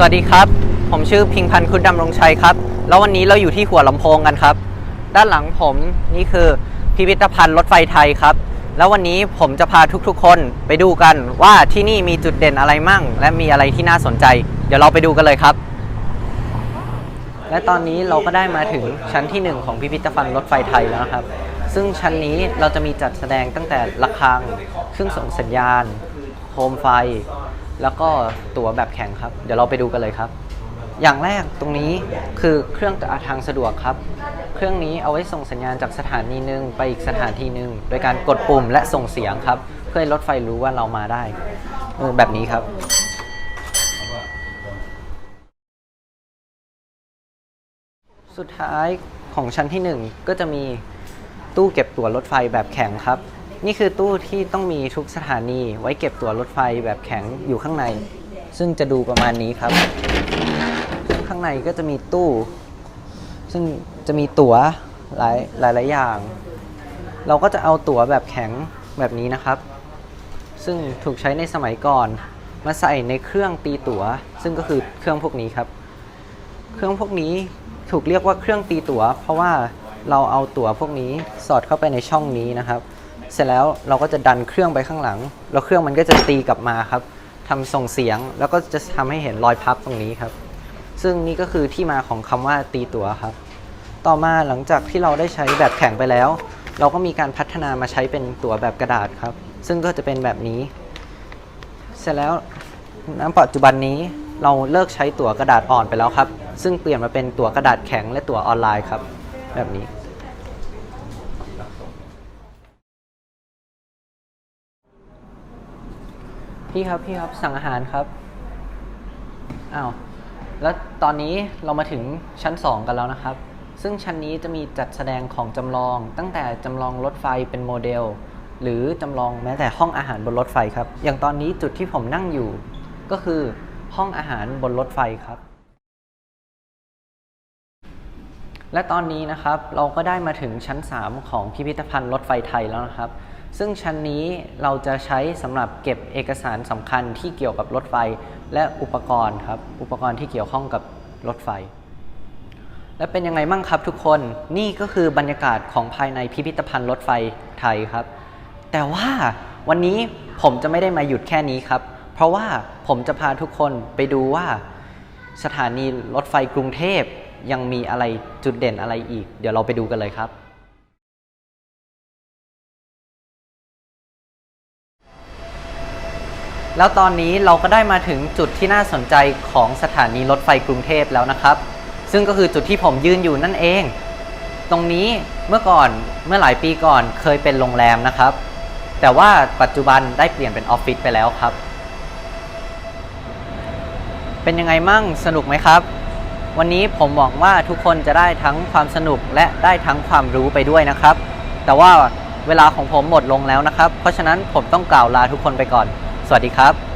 สวัสดีครับ ผมชื่อพิงพันธ์คุณดำรงชัยครับ แล้ววันนี้เราอยู่ที่หัวลำโพงกันครับ ด้านหลังผมนี่คือพิพิธภัณฑ์รถไฟไทยครับ แล้ววันนี้ผมจะพาทุกๆ คนไปดูกันว่าที่นี่มีจุดเด่นอะไรมั่ง และมีอะไรที่น่าสนใจ เดี๋ยวเราไปดูกันเลยครับ และตอนนี้เราก็ได้มาถึงชั้นที่ 1 ของพิพิธภัณฑ์รถไฟไทยแล้วครับ ซึ่งชั้นนี้เราจะมีจัดแสดงตั้งแต่ระฆังเครื่องส่งสัญญาณ โคมไฟ แล้วก็ตั๋วแบบแข่งครับ เดี๋ยวเราไปดูกันเลยครับ อย่างแรกตรงนี้คือเครื่องทางสะดวกครับ เครื่องนี้เอาไว้ส่งสัญญาณจากสถานีหนึ่งไปอีกสถานที่หนึ่งโดยการกดปุ่มและส่งเสียงครับ เพื่อให้รถไฟรู้ว่าเรามาได้แบบนี้ครับสุดท้ายของชั้นที่ 1 ก็จะมีตู้เก็บตั๋วรถไฟแบบแข็งครับ นี่คือตู้ที่ต้องมีทุกสถานีไว้เก็บตั๋วรถไฟแบบแข็งอยู่ข้างใน ซึ่งจะดูประมาณนี้ครับ ข้างในก็จะมีตู้ ซึ่งจะมีตั๋วหลายหลายหลายอย่าง เราก็จะเอาตั๋วแบบแข็งแบบนี้นะครับ ซึ่งถูกใช้ในสมัยก่อน มาใส่ในเครื่องตีตั๋ว ซึ่งก็คือเครื่องพวกนี้ครับ เครื่องพวกนี้ถูกเรียกว่าเครื่องตีตั๋ว เพราะว่าเราเอาตั๋วพวกนี้สอดเข้าไปในช่องนี้นะครับ เสร็จแล้วเราก็จะดันเครื่องไปข้างหลัง แล้วเครื่องมันก็จะตีกลับมาครับทำส่งเสียงแล้วก็จะทำให้เห็นรอยพับตรงนี้ครับ ซึ่งนี่ก็คือที่มาของคำว่าตีตั๋วครับ ต่อมาหลังจากที่เราได้ใช้แบบแข็งไปแล้ว เราก็มีการพัฒนามาใช้เป็นตั๋วแบบกระดาษครับ ซึ่งก็จะเป็นแบบนี้ เสร็จแล้วณปัจจุบันนี้เราเลิกใช้ตั๋วกระดาษอ่อนไปแล้วครับ ซึ่งเปลี่ยนมาเป็นตั๋วกระดาษแข็งและตั๋วออนไลน์ครับ แบบนี้ พี่ครับพี่ครับสั่งอาหารครับอ้าวแล้วตอนนี้เรามาถึงชั้น 2 กันแล้วนะครับ ซึ่งชั้นนี้จะมีจัดแสดงของจำลอง ตั้งแต่จำลองรถไฟเป็นโมเดล หรือจำลองแม้แต่ห้องอาหารบนรถไฟครับ อย่างตอนนี้จุดที่ผมนั่งอยู่ ก็คือห้องอาหารบนรถไฟครับ และตอนนี้นะครับเราก็ได้มาถึงชั้น 3 ของพิพิธภัณฑ์รถไฟไทยแล้วนะครับ ซึ่งชั้นนี้เราจะใช้สำหรับเก็บเอกสารสำคัญที่เกี่ยวกับรถไฟ และอุปกรณ์ครับ อุปกรณ์ที่เกี่ยวข้องกับรถไฟ และเป็นยังไงมั่งครับทุกคนนี่ก็คือบรรยากาศของภายในพิพิธภัณฑ์รถไฟไทยครับ แต่ว่าวันนี้ผมจะไม่ได้มาหยุดแค่นี้ครับ เพราะว่าผมจะพาทุกคนไปดูว่า สถานีรถไฟกรุงเทพยังมีอะไรจุดเด่นอะไรอีก เดี๋ยวเราไปดูกันเลยครับ แล้วตอนนี้เราก็ได้มาถึงจุดที่น่าสนใจของสถานีรถไฟกรุงเทพแล้วนะครับ ซึ่งก็คือจุดที่ผมยืนอยู่นั่นเอง ตรงนี้เมื่อก่อนเมื่อหลายปีก่อนเคยเป็นโรงแรมนะครับ แต่ว่าปัจจุบันได้เปลี่ยนเป็นออฟฟิศไปแล้วครับ เป็นยังไงมั่งสนุกไหมครับ วันนี้ผมหวังว่าทุกคนจะได้ทั้งความสนุกและได้ทั้งความรู้ไปด้วยนะครับ แต่ว่าเวลาของผมหมดลงแล้วนะครับ เพราะฉะนั้นผมต้องกล่าวลาทุกคนไปก่อน สวัสดีครับ